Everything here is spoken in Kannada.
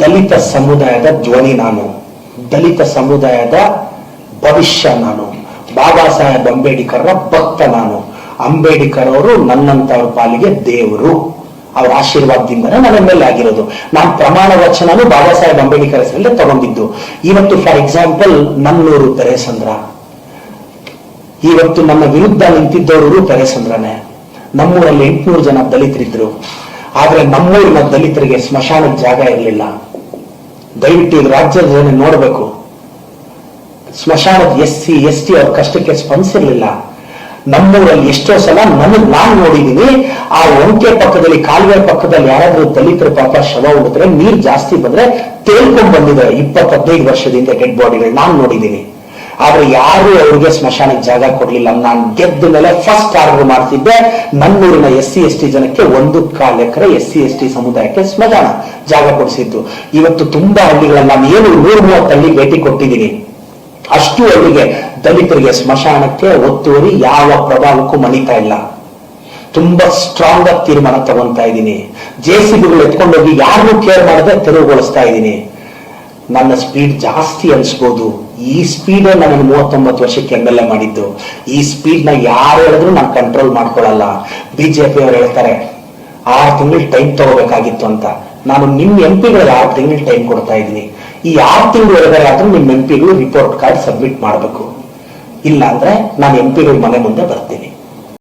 ದಲಿತ ಸಮುದಾಯದ ಧ್ವನಿ ನಾನು, ದಲಿತ ಸಮುದಾಯದ ಭವಿಷ್ಯ ನಾನು, ಬಾಬಾ ಸಾಹೇಬ್ ಅಂಬೇಡ್ಕರ್ರ ಭಕ್ತ ನಾನು ಅಂಬೇಡ್ಕರ್ ಅವರು ನನ್ನಂತವ್ರ ಪಾಲಿಗೆ ದೇವರು, ಅವರ ಆಶೀರ್ವಾದದಿಂದನೇ ನನ್ನ ಮೇಲೆ ಆಗಿರೋದು. ನಾನು ಪ್ರಮಾಣ ವಚನನು ಬಾಬಾ ಸಾಹೇಬ್ ಅಂಬೇಡ್ಕರ್ ಹೆಸರಲ್ಲೇ ತಗೊಂಡಿದ್ದು. ಇವತ್ತು ಫಾರ್ ಎಕ್ಸಾಂಪಲ್ ನನ್ನೂರು ಪೆರೇಸಂದ್ರ. ಇವತ್ತು ನನ್ನ ವಿರುದ್ಧ ನಿಂತಿದ್ದವರು ಪೆರೇಸಂದ್ರನೇ. ನಮ್ಮೂರಲ್ಲಿ ಎಂಟುನೂರು ಜನ ದಲಿತರಿದ್ರು. ಆದ್ರೆ ನಮ್ಮೂರಿನ ದಲಿತರಿಗೆ ಸ್ಮಶಾನದ ಜಾಗ ಇರಲಿಲ್ಲ. ದಯವಿಟ್ಟು ಇದು ರಾಜ್ಯದ ಜನ ನೋಡಬೇಕು. ಸ್ಮಶಾನದ ಎಸ್ ಸಿ, ಎಸ್ ಟಿ ಅವ್ರ ಕಷ್ಟಕ್ಕೆ ಸ್ಪಂದಿಸಿರ್ಲಿಲ್ಲ. ನಮ್ಮೂರಲ್ಲಿ ಎಷ್ಟೋ ಸಲ ನನಗೆ ನಾನು ನೋಡಿದ್ದೀನಿ ಆ ಒಂಕೆ ಪಕ್ಕದಲ್ಲಿ, ಕಾಲುವೆ ಪಕ್ಕದಲ್ಲಿ ಯಾರಾದ್ರೂ ದಲಿತರ ಪಾಪ ಶವ ಹುಡುಕ್ರೆ ನೀರು ಜಾಸ್ತಿ ಬಂದ್ರೆ ತೇಲ್ಕೊಂಡ್ ಬಂದಿದೆ ಇಪ್ಪತ್ತು ಹದಿನೈದು ವರ್ಷದಿಂದ ಡೆಡ್ ಬಾಡಿಗಳು. ನಾನು ನೋಡಿದೀನಿ. ಆದ್ರೆ ಯಾರು ಅವ್ರಿಗೆ ಸ್ಮಶಾನಕ್ಕೆ ಜಾಗ ಕೊಡ್ಲಿಲ್ಲ. ನಾನು ಗೆದ್ದ ಮೇಲೆ ಫಸ್ಟ್ ಆರ್ಡರ್ ಮಾಡ್ತಿದ್ದೆ. ನನ್ನೂರಿನ ಎಸ್ ಸಿ, ಎಸ್ ಟಿ ಜನಕ್ಕೆ ಒಂದು ಕಾಲು acre S C, S T ಸಮುದಾಯಕ್ಕೆ ಸ್ಮಶಾನ ಜಾಗ ಕೊಡಿಸಿದ್ದು. ಇವತ್ತು ತುಂಬಾ ಹಳ್ಳಿಗಳಲ್ಲಿ ನಾನು ಏನು ನೂರ ಮೂವತ್ತು ಹಳ್ಳಿ ಭೇಟಿ ಕೊಟ್ಟಿದ್ದೀನಿ. ಅಷ್ಟು ಅವರಿಗೆ ದಲಿತರಿಗೆ ಸ್ಮಶಾನಕ್ಕೆ ಒತ್ತುವರಿ ಯಾವ ಪ್ರಭಾವಕ್ಕೂ ಮಣಿತಾ ಇಲ್ಲ. ತುಂಬಾ ಸ್ಟ್ರಾಂಗ್ ಆಗಿ ತೀರ್ಮಾನ ತಗೊಂತಾ ಇದ್ದೀನಿ. ಜೆ ಸಿ ಬಿಗಳು ಎತ್ಕೊಂಡೋಗಿ ಯಾರನ್ನೂ ಕೇರ್ ಮಾಡದೆ ತೆರವುಗೊಳಿಸ್ತಾ ಇದ್ದೀನಿ. ನನ್ನ ಸ್ಪೀಡ್ ಜಾಸ್ತಿ ಅನಿಸ್ಬೋದು. ಈ ಸ್ಪೀಡೇ ನನಗೆ ಮೂವತ್ತೊಂಬತ್ತು ವರ್ಷಕ್ಕೆ ಎಂ ಎಲ್ ಎ ಮಾಡಿದ್ದು. ಈ ಸ್ಪೀಡ್ನ ಯಾರು ಹೇಳಿದ್ರು ನಾನು ಕಂಟ್ರೋಲ್ ಮಾಡ್ಕೊಳ್ಳಲ್ಲ. ಬಿಜೆಪಿ ಅವ್ರು ಹೇಳ್ತಾರೆ, ಆರು ತಿಂಗಳು ಟೈಮ್ ತಗೋಬೇಕಾಗಿತ್ತು ಅಂತ. ನಾನು ನಿಮ್ಮ ಎಂ ಪಿಗಳಿಗೆ ಆರು ತಿಂಗಳು ಟೈಮ್ ಕೊಡ್ತಾ ಇದ್ದೀನಿ. ಈ ಆರು ತಿಂಗಳು ಒಳಗಡೆ ಆದ್ರೂ ನಿಮ್ಮ ಎಂ ಪಿಗಳು ರಿಪೋರ್ಟ್ ಕಾರ್ಡ್ ಸಬ್ಮಿಟ್ ಮಾಡಬೇಕು. ಇಲ್ಲ ಅಂದ್ರೆ ನಾನು ಎಂ ಪಿಗಳ ಮನೆ ಮುಂದೆ ಬರ್ತೀನಿ.